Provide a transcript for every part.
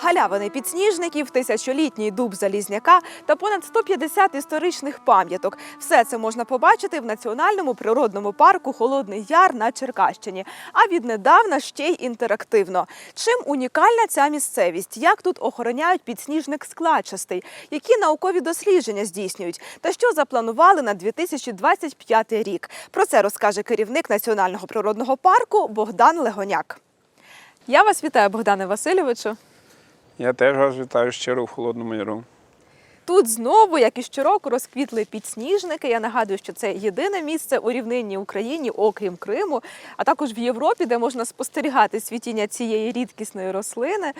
Галявини підсніжників, тисячолітній дуб залізняка та понад 150 історичних пам'яток. Все це можна побачити в національному природному парку Холодний Яр на Черкащині. А віднедавна ще й інтерактивно. Чим унікальна ця місцевість? Як тут охороняють підсніжник складчастий? Які наукові дослідження здійснюють? Та що запланували на 2025 рік? Про це розкаже керівник національного природного парку Богдан Легоняк. Я вас вітаю, Богдане Васильовичу. Я теж вас вітаю щиро в Холодному Яру. Тут знову, як і щороку, розквітли підсніжники. Я нагадую, що це єдине місце у рівнинній Україні, окрім Криму, а також в Європі, де можна спостерігати цвітіння цієї рідкісної рослини.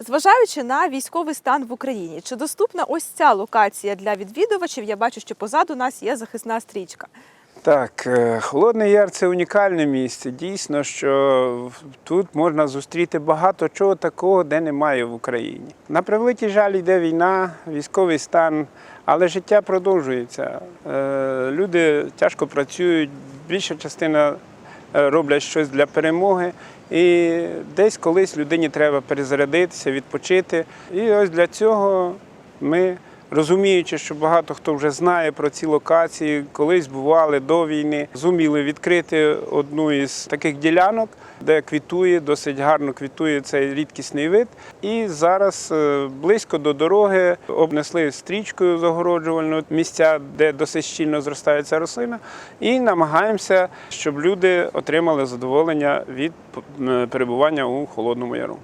Зважаючи на військовий стан в Україні, чи доступна ось ця локація для відвідувачів? Я бачу, що позаду нас є захисна стрічка. Так, е, Холодний Яр це унікальне місце. Дійсно, що тут можна зустріти багато чого такого, де немає в Україні. На превеликий жаль, йде війна, військовий стан, але життя продовжується. Е, Люди тяжко працюють, більша частина е, роблять щось для перемоги. І десь колись людині треба перезарядитися, відпочити. І ось для цього ми розуміючи, що багато хто вже знає про ці локації, колись бували до війни, зуміли відкрити одну із таких ділянок, де квітує, досить гарно квітує цей рідкісний вид. І зараз е, близько до дороги обнесли стрічкою загороджувальну місця, де досить щільно зростає ця рослина, і намагаємося, щоб люди отримали задоволення від е, перебування у холодному яру.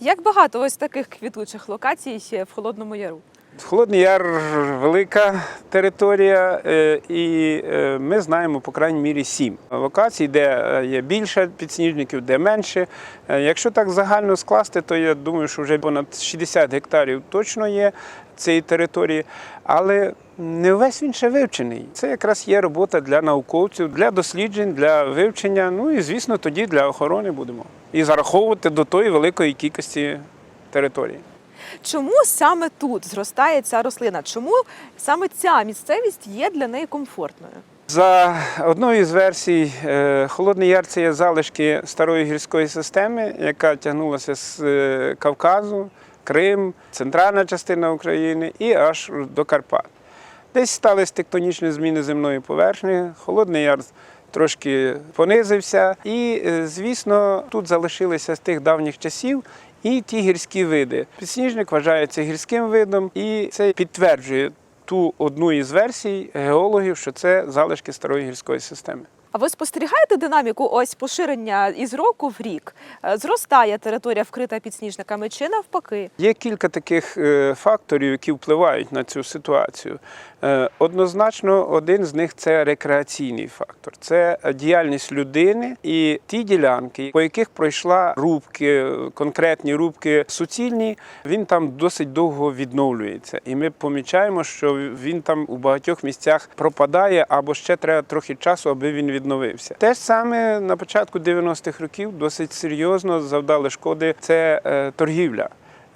Як багато ось таких квітучих локацій є в Холодному Яру? Холодний Яр велика територія, е, і е, ми знаємо по крайній мірі сім локацій, де е, є більше підсніжників, де менше. Якщо так загально скласти, то я думаю, що вже понад 60 гектарів точно є цієї території, але не весь він ще вивчений. Це якраз є робота для науковців, для досліджень, для вивчення. Ну і звісно, тоді для охорони будемо і зараховувати до тої великої кількості території. Чому саме тут зростає ця рослина? Чому саме ця місцевість є для неї комфортною? За одною з версій, е, Холодний Яр це є залишки старої гірської системи, яка тягнулася з е, Кавказу, Крим, центральна частина України і аж до Карпат. Десь стались тектонічні зміни земної поверхні, Холодний Яр трошки понизився. І, е, звісно, тут залишилися з тих давніх часів і ті гірські види. Підсніжник вважається гірським видом, і це підтверджує ту одну із версій геологів, що це залишки старої гірської системи. А ви спостерігаєте динаміку ось поширення із року в рік? Е, Зростає територія вкрита підсніжниками чи навпаки? Є кілька таких е, факторів, які впливають на цю ситуацію. Е, Однозначно, один з них це рекреаційний фактор, це діяльність людини і ті ділянки, по яких пройшла рубки, конкретні рубки суцільні, він там досить довго відновлюється. І ми помічаємо, що він там у багатьох місцях пропадає або ще треба трохи часу, аби він відновився. Те ж саме на початку 90-х років досить серйозно завдали шкоди це е, торгівля.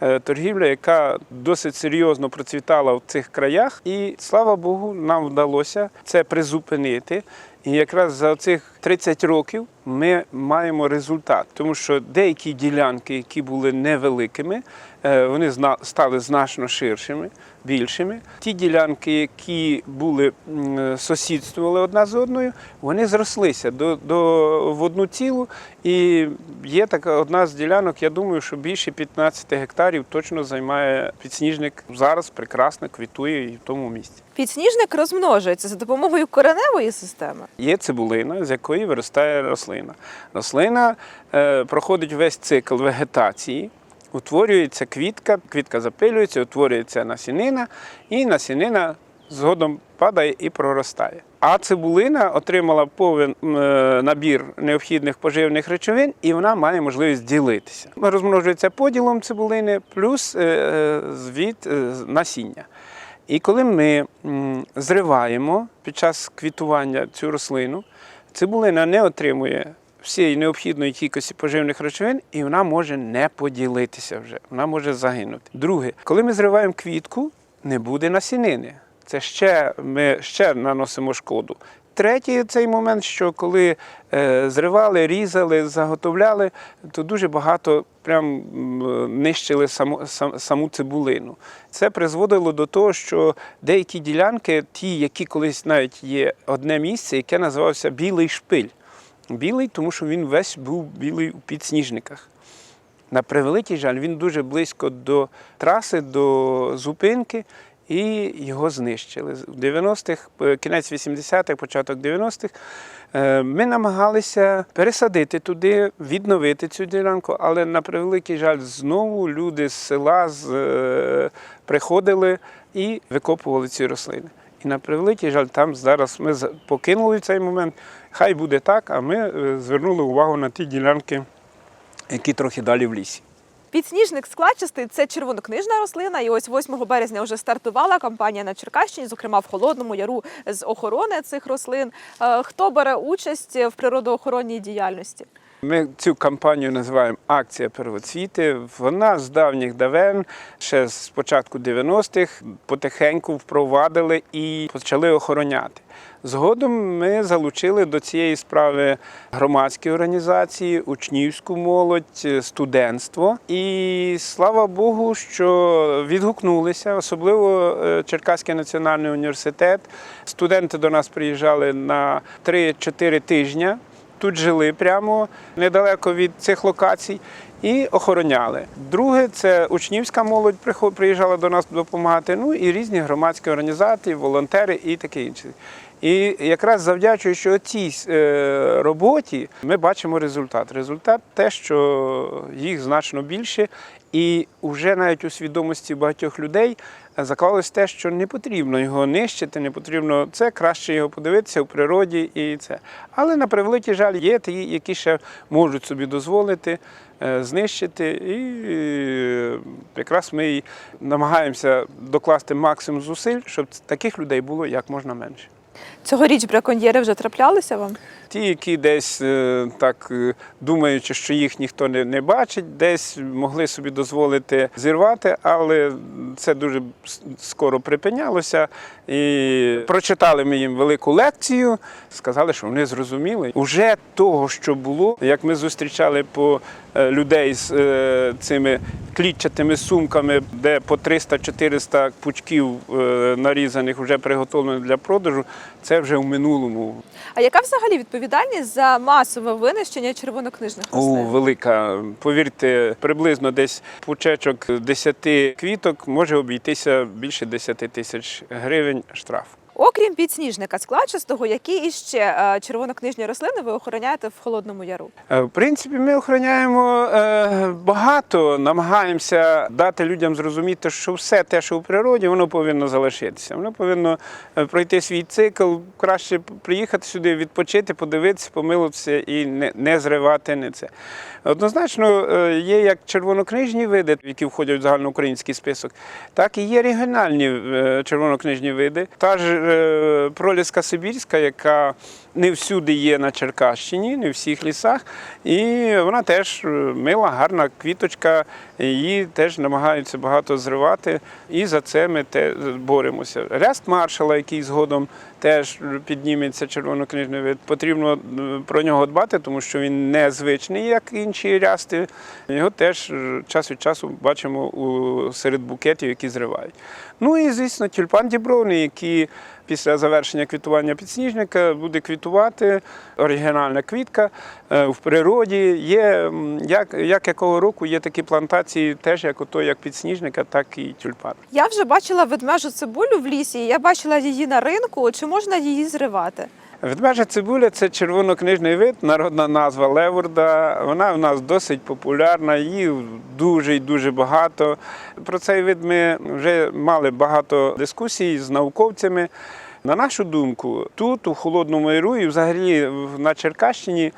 Е, Торгівля, яка досить серйозно процвітала в цих краях, і слава Богу, нам вдалося це призупинити. І якраз за цих 30 років ми маємо результат, тому що деякі ділянки, які були невеликими, е, вони стали значно ширшими, більшими. Ті ділянки, які були сусідствували одна з одною, вони зрослися до, до, в одну цілу. І є така одна з ділянок, я думаю, що більше 15 гектарів точно займає підсніжник. Зараз прекрасно квітує і в тому місці. Підсніжник розмножується за допомогою кореневої системи. Є цибулина, з якої виростає рослина. Рослина е, проходить весь цикл вегетації, утворюється квітка, квітка запилюється, утворюється насінина, і насінина згодом падає і проростає. А цибулина отримала повен е, набір необхідних поживних речовин, і вона має можливість ділитися. Розмножується поділом цибулини плюс е, від е, насіння. І коли ми зриваємо під час квітування цю рослину, цибулина не отримує всієї необхідної кількості поживних речовин, і вона може не поділитися вже, вона може загинути. Друге, коли ми зриваємо квітку, не буде насінини. Це ще ми ще наносимо шкоду. Третій цей момент, що коли е, зривали, різали, заготовляли, то дуже багато прям нищили саму, саму цибулину. Це призводило до того, що деякі ділянки, ті, які колись навіть є одне місце, яке називався Білий шпиль. Білий, тому що він весь був білий у підсніжниках. На превеликий жаль, він дуже близько до траси, до зупинки, і його знищили. В 90-х, е, кінець 80-х, початок 90-х, е, ми намагалися пересадити туди, відновити цю ділянку, але на превеликий жаль, знову люди з села з, е, приходили і викопували ці рослини. І на превеликий жаль, там зараз ми покинули цей момент. Хай буде так, а ми звернули увагу на ті ділянки, які трохи далі в лісі. Підсніжник складчастий це червонокнижна рослина. І ось 8 березня вже стартувала кампанія на Черкащині, зокрема в Холодному Яру з охорони цих рослин. Е, Хто бере участь в природоохоронній діяльності? Ми цю кампанію називаємо Акція первоцвіти. Вона з давніх давен, ще з початку 90-х, потихеньку впровадили і почали охороняти. Згодом ми залучили до цієї справи громадські організації, учнівську молодь, студентство. І слава Богу, що відгукнулися, особливо е, Черкаський національний університет. Студенти до нас приїжджали на 3-4 тижні. Тут жили прямо недалеко від цих локацій і охороняли. Друге, це учнівська молодь приїжджала до нас допомагати. Ну і різні громадські організації, волонтери і таке інше. І якраз завдячуючи цій е, роботі, ми бачимо результат. Результат те, що їх значно більше, і вже навіть у свідомості багатьох людей заклалось те, що не потрібно його нищити, не потрібно це краще його подивитися у природі і це. Але на превеликий жаль, є ті, які ще можуть собі дозволити е, знищити, і е, якраз ми намагаємося докласти максимум зусиль, щоб таких людей було як можна менше. Цьогоріч браконьєри вже траплялися вам? Ті, які десь е, так е, думаючи, що їх ніхто не, бачить, десь могли собі дозволити зірвати, але це дуже скоро припинялося. І прочитали ми їм велику лекцію, сказали, що вони зрозуміли. Уже того, що було, як ми зустрічали по е, людей з цими клітчатими сумками, де по 300-400 пучків нарізаних, вже приготовлених для продажу, це вже в минулому. А яка взагалі відповідальність за масове винищення червонокнижних О, велика. Повірте, приблизно десь пучечок 10 квіток може обійтися більше 10 тисяч гривень штраф. Окрім підсніжника складчастого, які іще е, червонокнижні рослини ви охороняєте в Холодному Яру? Е, В принципі, ми охороняємо е, багато, намагаємося дати людям зрозуміти, що все те, що у природі, воно повинно залишитися. Воно повинно пройти свій цикл. Краще приїхати сюди, відпочити, подивитися, помилуватися і не, не зривати не це. Однозначно, є як червонокнижні види, які входять в загальноукраїнський список, так і є регіональні червонокнижні види. Та ж проліска сибірська, яка не всюди є на Черкащині, не в всіх лісах. І вона теж е, мила, гарна квіточка, її теж намагаються багато зривати. І за це ми те боремося. Ряст маршала, який згодом теж підніметься червонокнижний вид. Потрібно е, про нього дбати, тому що він незвичний, як інші рясти. Його теж е, час від часу бачимо серед букетів, які зривають. Ну і, звісно, тюльпан дібровний, який після завершення квітування підсніжника буде квітувати. Оригінальна квітка е, в природі. Є, як, як якого року є такі плантації, теж як ото, як підсніжника, так і тюльпан. Я вже бачила ведмежу цибулю в лісі. Я бачила її на ринку. Чи можна її зривати? Ведмежа цибуля це червонокнижний вид, народна назва леворда. Вона в нас досить популярна, її дуже і дуже багато. Про цей вид ми вже мали багато дискусій з науковцями. На нашу думку, тут, у Холодному Яру і взагалі на Черкащині.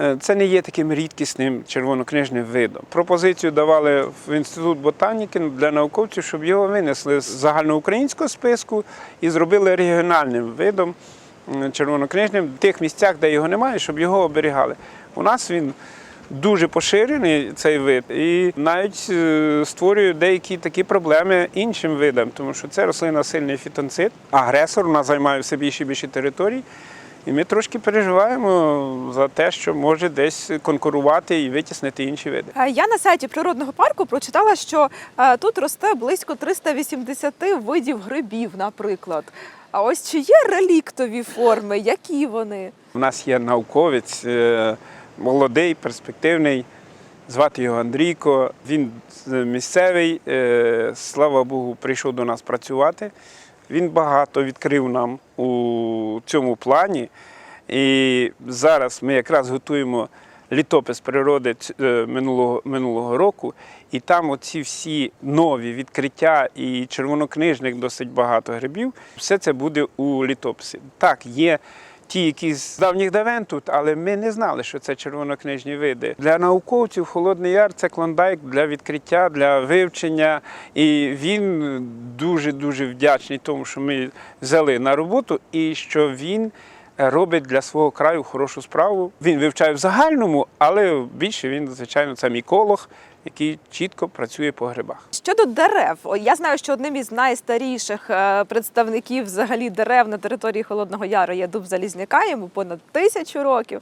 е, Це не є таким рідкісним червонокнижним видом. Пропозицію давали в інститут ботаніки для науковців, щоб його винесли з загальноукраїнського списку і зробили регіональним видом червонокнижним в тих місцях, де його немає, щоб його оберігали. У нас він дуже поширений, цей вид, і навіть е, створює деякі такі проблеми іншим видам, тому що це рослина сильний фітонцид, агресор, вона займає все більше і більше територій. І ми трошки переживаємо за те, що може десь конкурувати і витіснити інші види. Е, Я на сайті природного парку прочитала, що е, тут росте близько 380 видів грибів, наприклад. А ось чи є реліктові форми? Які вони? У нас є науковець, е, молодий, перспективний. Звати його Андрійко. Він місцевий, е, слава Богу, прийшов до нас працювати. Він багато відкрив нам у цьому плані. І зараз ми якраз готуємо літопис природи е, минулого, минулого року. І там оці всі нові відкриття і червонокнижних досить багато грибів. Все це буде у літописі. Так, є ті, які з давніх давен тут, але ми не знали, що це червонокнижні види. Для науковців Холодний Яр це клондайк для відкриття, для вивчення. І він дуже дуже вдячний тому, що ми взяли на роботу і що він. Робить для свого краю хорошу справу. Він вивчає в загальному, але більше він, звичайно, це міколог, який чітко працює по грибах. Щодо дерев, я знаю, що одним із найстаріших е, представників взагалі дерев на території Холодного Яру є дуб залізняка, йому понад тисячу років.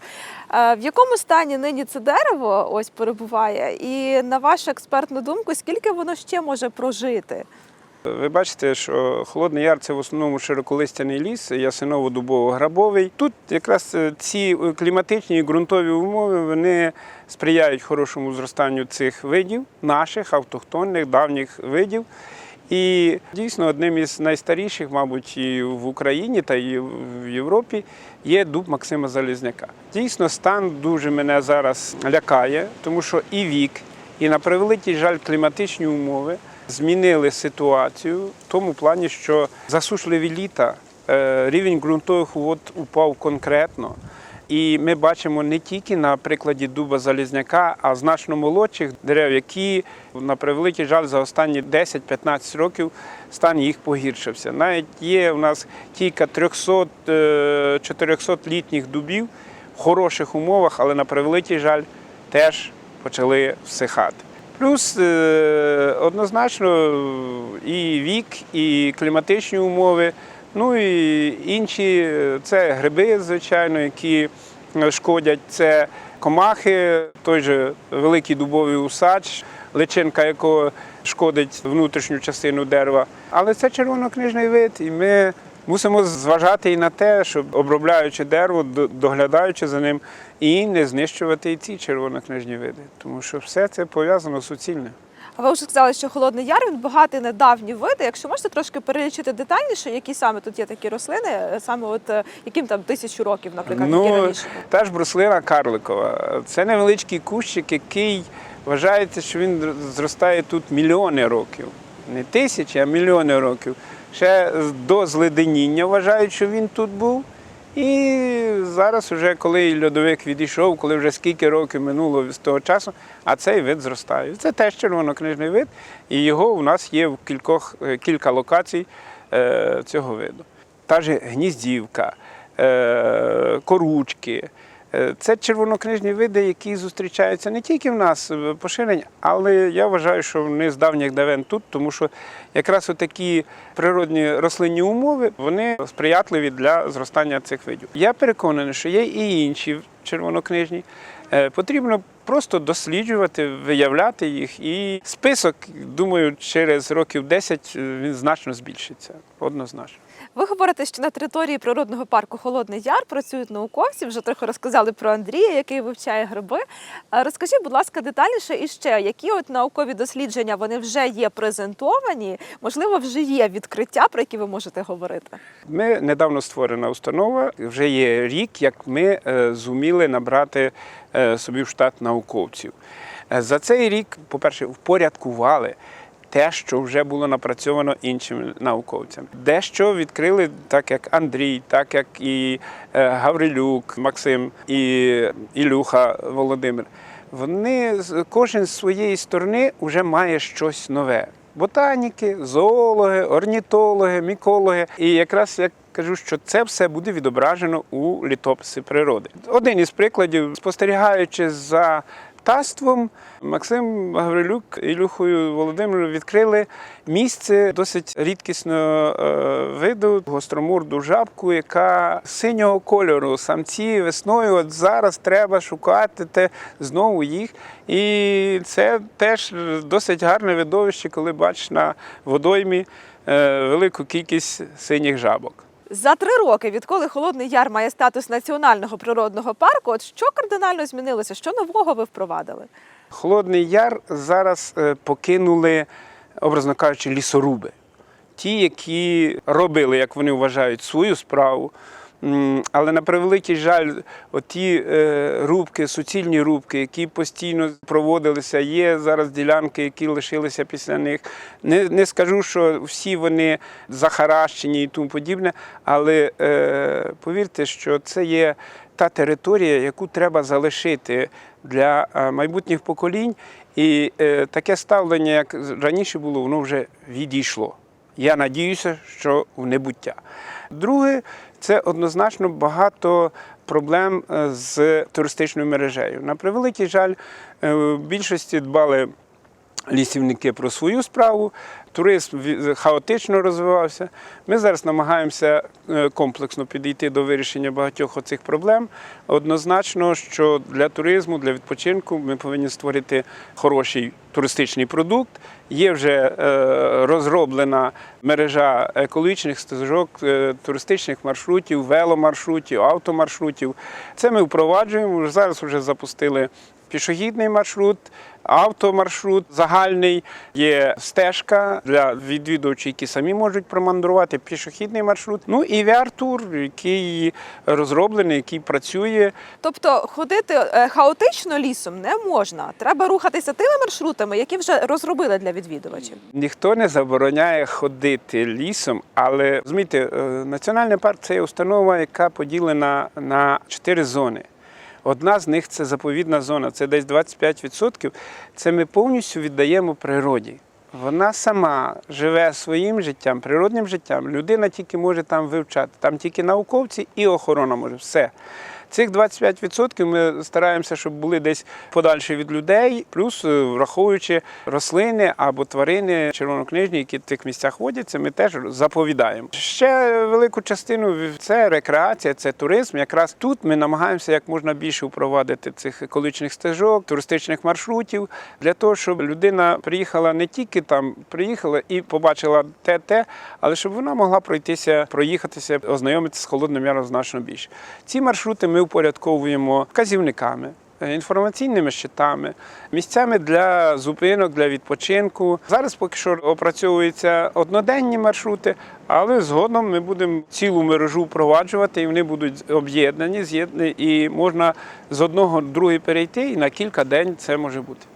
Е, В якому стані нині це дерево ось перебуває? І на вашу експертну думку, скільки воно ще може прожити? Ви бачите, що Холодний Яр це в основному широколистяний ліс, ясиново-дубово-грабовий. Тут якраз е, ці кліматичні і ґрунтові умови вони сприяють хорошому зростанню цих видів, наших автохтонних давніх видів. І дійсно одним із найстаріших, мабуть, і в Україні та і в Європі є дуб Максима Залізняка. Дійсно, стан дуже мене зараз лякає, тому що і вік, і на превеликий жаль, кліматичні умови змінили ситуацію в тому плані, що засушливі літа, е, рівень ґрунтових вод упав конкретно. І ми бачимо не тільки на прикладі дуба залізняка, а значно молодших дерев, які на превеликий жаль за останні 10-15 років стан їх погіршився. Навіть є у нас кілька 300-400 літніх дубів в хороших умовах, але на превеликий жаль теж почали всихати. Плюс е, однозначно і вік, і кліматичні умови. Ну і інші це гриби, звичайно, які шкодять. Це комахи, той же великий дубовий усач, личинка якого шкодить внутрішню частину дерева. Але це червонокнижний вид, і ми мусимо зважати і на те, щоб обробляючи дерево, до- доглядаючи за ним, і не знищувати і ці червонокнижні види, тому що все це пов'язано суцільне. А ви вже сказали, що Холодний Яр він багатий на давні види. Якщо можете трошки перелічити детальніше, які саме тут є такі рослини, саме от е, яким там тисячу років, наприклад, які Ну, раніше. та ж бруслина карликова. Це невеличкий кущик, який вважається, що він зростає тут мільйони років. Не тисячі, а мільйони років. Ще до зледеніння вважають, що він тут був. І зараз, вже коли льодовик відійшов, коли вже скільки років минуло з того часу, а цей вид зростає. Це теж червонокнижний вид, і його у нас є в кількох, е, кілька локацій е, цього виду. Та ж гніздівка, е, коручки. Е, Це червонокнижні види, які зустрічаються не тільки в нас е, поширені, але я вважаю, що вони з давніх давен тут, тому що якраз такі природні рослинні умови вони сприятливі для зростання цих видів. Я переконаний, що є і інші червонокнижні. Е, Потрібно просто досліджувати, виявляти їх, і список, думаю, через років 10 е, він значно збільшиться. Однозначно. Ви говорите, що на території природного парку Холодний Яр працюють науковці. Вже трохи розказали про Андрія, який вивчає гриби. Е, Розкажіть, будь ласка, детальніше і ще, які от наукові дослідження вони вже є презентовані, можливо, вже є відкриття, про які ви можете говорити. Ми недавно створена установа. Вже є рік, як ми е, зуміли набрати е, собі в штат науковців. За цей рік, по-перше, впорядкували те, що вже було напрацьовано іншими науковцями. Дещо відкрили, так як Андрій, так як і е, Гаврилюк, Максим і Ілюха Володимир. Вони кожен з своєї сторони вже має щось нове. Ботаніки, зоологи, орнітологи, мікологи. І якраз я кажу, що це все буде відображено у літописі природи. Один із прикладів, спостерігаючи за птаством Максим Гаврилюк і Ілюхою Володимиром відкрили місце досить рідкісного е, виду гостромурду жабку, яка синього кольору. Самці весною от зараз треба шукати те, знову їх. І це теж досить гарне видовище, коли бачиш на водоймі е, велику кількість синіх жабок. За три роки, відколи Холодний Яр має статус національного природного парку, от що кардинально змінилося? Що нового ви впровадили? Холодний Яр зараз е, покинули, образно кажучи, лісоруби. Ті, які робили, як вони вважають, свою справу. Але на превеликий жаль, оті е, рубки, суцільні рубки, які постійно проводилися, є зараз ділянки, які лишилися після них. Не, не скажу, що всі вони захаращені і тому подібне, але е, повірте, що це є та територія, яку треба залишити для е, майбутніх поколінь. І е, таке ставлення, як раніше було, воно вже відійшло. Я надіюся, що в небуття. Друге, це однозначно багато проблем е, з туристичною мережею. На превеликий жаль, е, в більшості дбали лісівники про свою справу, туризм хаотично розвивався. Ми зараз намагаємося е, комплексно підійти до вирішення багатьох оцих проблем. Однозначно, що для туризму, для відпочинку ми повинні створити хороший туристичний продукт. Є вже е, розроблена мережа екологічних стежок, е, туристичних маршрутів, веломаршрутів, автомаршрутів. Це ми впроваджуємо. Зараз вже запустили пішохідний маршрут, автомаршрут загальний, є стежка для відвідувачів, які самі можуть промандрувати, пішохідний маршрут. Ну і VR-тур, який розроблений, який працює. Тобто ходити е, хаотично лісом не можна. Треба рухатися тими маршрутами, які вже розробили для відвідувачів. Ніхто не забороняє ходити лісом, але розумієте, е, національний парк це установа, яка поділена на чотири зони. Одна з них це заповідна зона, це десь 25%. Це ми повністю віддаємо природі. Вона сама живе своїм життям, природним життям. Людина тільки може там вивчати. Там тільки науковці і охорона може все. Цих 25% ми стараємося, щоб були десь подальше від людей, плюс е, враховуючи рослини або тварини червонокнижні, які в тих місцях водяться, ми теж заповідаємо. Ще велику частину це рекреація, це туризм. Якраз тут ми намагаємося як можна більше впровадити цих екологічних стежок, туристичних маршрутів для того, щоб людина приїхала не тільки там приїхала і побачила те, те, але щоб вона могла пройтися, проїхатися, ознайомитися з холодним яром значно більше. Ці маршрути ми упорядковуємо вказівниками. е, Інформаційними щитами, місцями для зупинок, для відпочинку. Зараз поки що опрацьовуються одноденні маршрути, але згодом ми будемо цілу мережу впроваджувати, і вони будуть об'єднані, з'єднані, і можна з одного другий перейти, і на кілька день це може бути.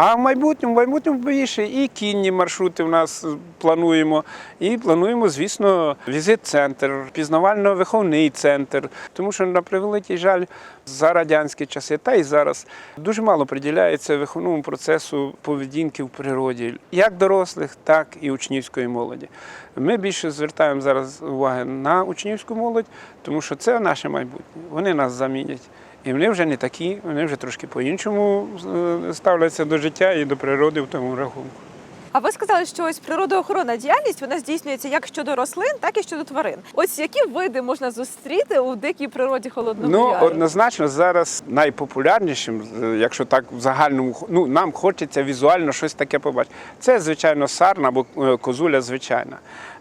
А в майбутньому, в майбутньому більше і кінні маршрути в нас плануємо. І плануємо, звісно, візит-центр, пізнавально-виховний центр. Тому що, на превеликий жаль, за радянські часи та й зараз дуже мало приділяється виховному процесу поведінки в природі, як дорослих, так і учнівської молоді. Ми більше звертаємо зараз уваги на учнівську молодь, тому що це наше майбутнє. Вони нас замінять. І вони вже не такі, вони вже трошки по-іншому е, ставляться до життя і до природи в тому рахунку. А ви сказали, що ось природоохоронна діяльність вона здійснюється як щодо рослин, так і щодо тварин. Ось які види можна зустріти у дикій природі холодного Ну, яру? однозначно, зараз найпопулярнішим, е, якщо так в загальному, ну нам хочеться візуально щось таке побачити. Це, звичайно, сарна або е, козуля звичайна.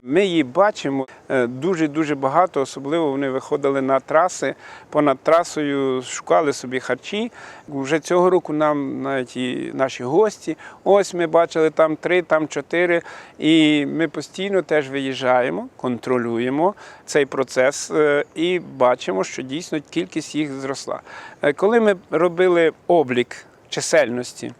Ми її бачимо дуже дуже багато, особливо вони виходили на траси. Понад трасою шукали собі харчі. Вже цього року нам навіть і наші гості. Ось ми бачили там три, там чотири. І ми постійно теж виїжджаємо, контролюємо цей процес е, і бачимо, що дійсно кількість їх зросла. Е, Коли ми робили облік чисельності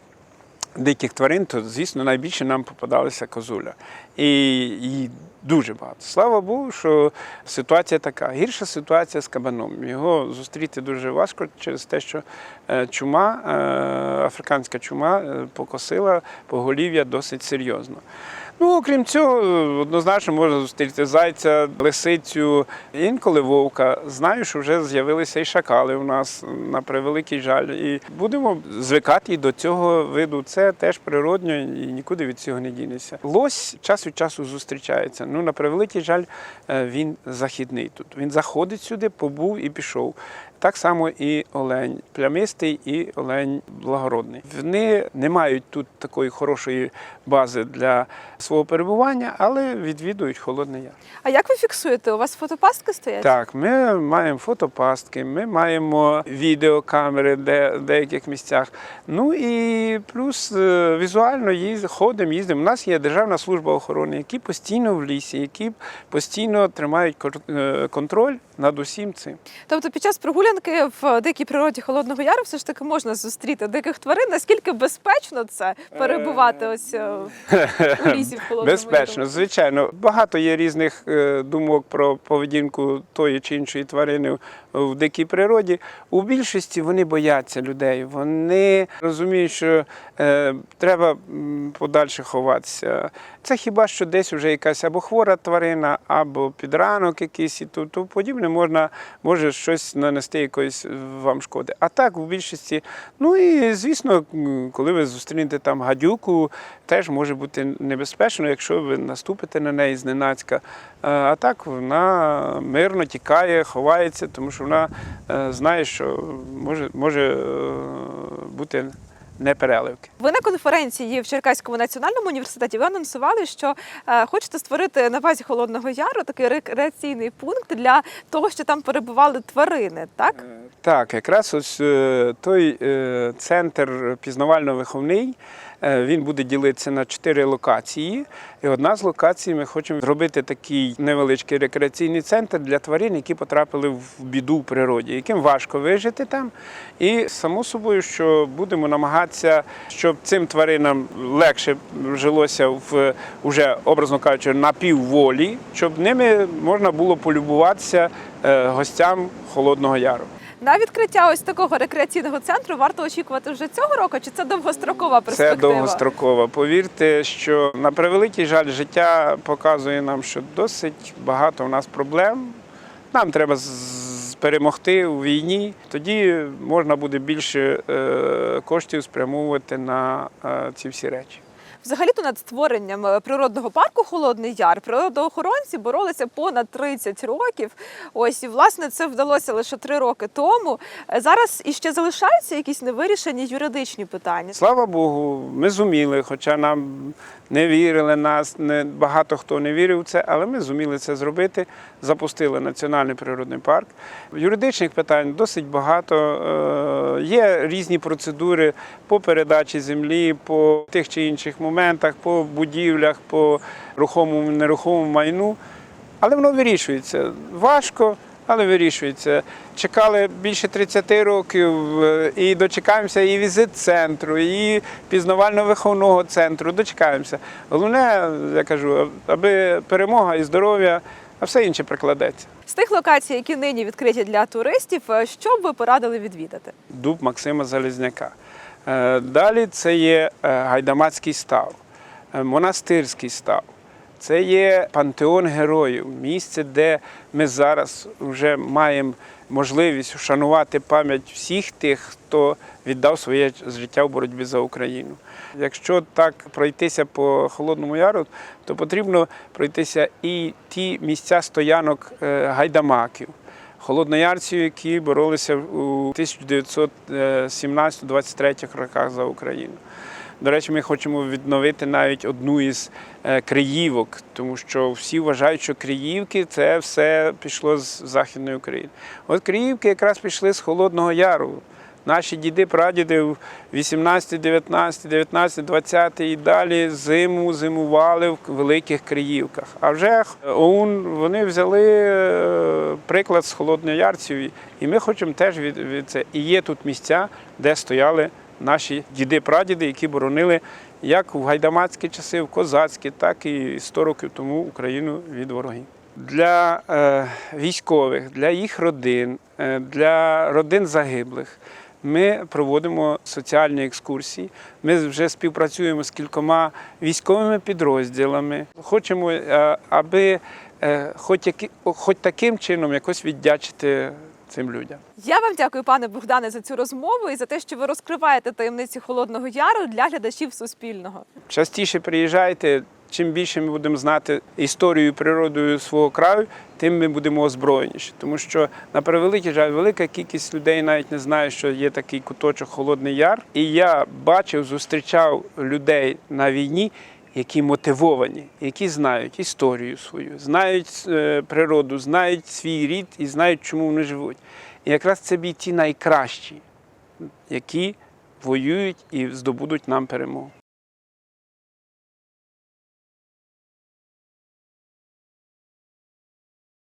диких тварин, то звісно найбільше нам попадалася козуля. І її дуже багато. Слава Богу, що ситуація така. Гірша ситуація з кабаном. Його зустріти дуже важко через те, що е, чума, е, африканська чума е, покосила поголів'я досить серйозно. Ну, окрім цього, однозначно можна зустріти зайця, лисицю, інколи вовка. Знаю, що вже з'явилися і шакали у нас на превеликий жаль. І будемо звикати до цього виду. Це теж природньо і нікуди від цього не дінеться. Лось час від часу зустрічається. Ну, на превеликий жаль, е, він західний тут. Він заходить сюди, побув і пішов. Так само і олень плямистий і олень благородний. Вони не мають тут такої хорошої бази для свого перебування, але відвідують холодний яр. А як ви фіксуєте? У вас фотопастки стоять? Так, ми маємо фотопастки, ми маємо відеокамери де, в деяких місцях. Ну і плюс е, візуально їз, ходимо, їздимо. У нас є Державна служба охорони, які постійно в лісі, які постійно тримають е, контроль над усім цим. Тобто під час прогулянки в дикій природі Холодного Яру все ж таки можна зустріти диких тварин. Наскільки безпечно це перебувати ось е, у лісі в Холодному Безпечно, Яру? звичайно. Багато є різних е, думок про поведінку тої чи іншої тварини в- дикій природі. У більшості вони бояться людей. Вони розуміють, що е, треба подальше ховатися. Це хіба що десь вже якась або хвора тварина, або підранок якийсь і то, то подібне можна може щось нанести якоїсь е, вам шкоди. А так, в більшості, ну і звісно, коли ви зустрінете там гадюку, теж може бути небезпечно, якщо ви наступите на неї зненацька. Е, А так вона мирно тікає, ховається, тому що вона е, знає, що може, може е, бути непереливки. Ви на конференції в Черкаському національному університеті ви анонсували, що е, хочете створити на базі Холодного Яру такий рекреаційний пункт для того, що там перебували тварини, так? Так, якраз ось е, той е, центр пізнавально-виховний. е, Він буде ділитися на чотири локації. І одна з локацій ми хочемо зробити такий невеличкий рекреаційний центр для тварин, які потрапили в біду в природі, яким важко вижити там. І само собою, що будемо намагатися, щоб цим тваринам легше жилося в уже, образно кажучи, на півволі, щоб ними можна було полюбуватися гостям Холодного Яру. На відкриття ось такого рекреаційного центру варто очікувати вже цього року, чи це довгострокова Це перспектива? довгостроково. Повірте, що на превеликий жаль, життя показує нам, що досить багато у нас проблем. Нам треба перемогти у війні. Тоді можна буде більше е, коштів спрямовувати на е, ці всі речі. Взагалі-то над створенням е, природного парку Холодний Яр природоохоронці боролися понад 30 років. Ось і власне це вдалося лише три роки тому. Е, Зараз іще залишаються якісь невирішені юридичні питання. Слава Богу, ми зуміли, хоча нам не вірили нас, не, багато хто не вірив в це, але ми зуміли це зробити. Запустили Національний природний парк. Юридичних питань досить багато. Е, Є різні процедури по передачі землі, по тих чи інших моментах, по будівлях, по рухомому нерухомому майну. Але воно вирішується. Важко, але вирішується. Чекали більше 30 років е, і дочекаємося і візит центру, і пізнавально-виховного центру. Дочекаємося. Головне, я кажу, аби перемога і здоров'я, а все інше прикладеться. З тих локацій, які нині відкриті для туристів, е, що б ви порадили відвідати? Дуб Максима Залізняка. Е, Далі це є е, Гайдамацький став, е, монастирський став. Це є пантеон героїв, місце, де ми зараз вже маємо можливість вшанувати пам'ять всіх тих, хто віддав своє життя в боротьбі за Україну. Якщо так пройтися по Холодному Яру, то потрібно пройтися і ті місця стоянок гайдамаків холодноярців, які боролися у 1917-23 роках за Україну. До речі, ми хочемо відновити навіть одну із е, Криївок, тому що всі вважають, що Криївки це все пішло з Західної України. От Криївки якраз пішли з Холодного Яру. Наші діди, прадіди в 18, 19, 19, 20 і далі зиму зимували в великих Криївках. А вже ОУН вони взяли е, приклад з холодноярців, і ми хочемо теж від, від це. І є тут місця, де стояли наші діди-прадіди, які боронили як в гайдамацькі часи, в козацькі, так і 100 років тому Україну від ворогів. Для е, військових, для їх родин, е, для родин загиблих Ми проводимо соціальні екскурсії. Ми вже співпрацюємо з кількома військовими підрозділами. Хочемо, е, аби е, хоч, які, хоч таким чином якось віддячити цим людям. Я вам дякую, пане Богдане, за цю розмову і за те, що ви розкриваєте таємниці Холодного Яру для глядачів Суспільного. Частіше приїжджайте. Чим більше ми будемо знати історію і природою свого краю, тим ми будемо озброєніші. Тому що на превеликий жаль, велика кількість людей навіть не знає, що є такий куточок Холодний Яр. І я бачив, зустрічав людей на війні, які мотивовані, які знають історію свою, знають е, природу, знають свій рід і знають, чому вони живуть. І якраз це бійці найкращі, які воюють і здобудуть нам перемогу.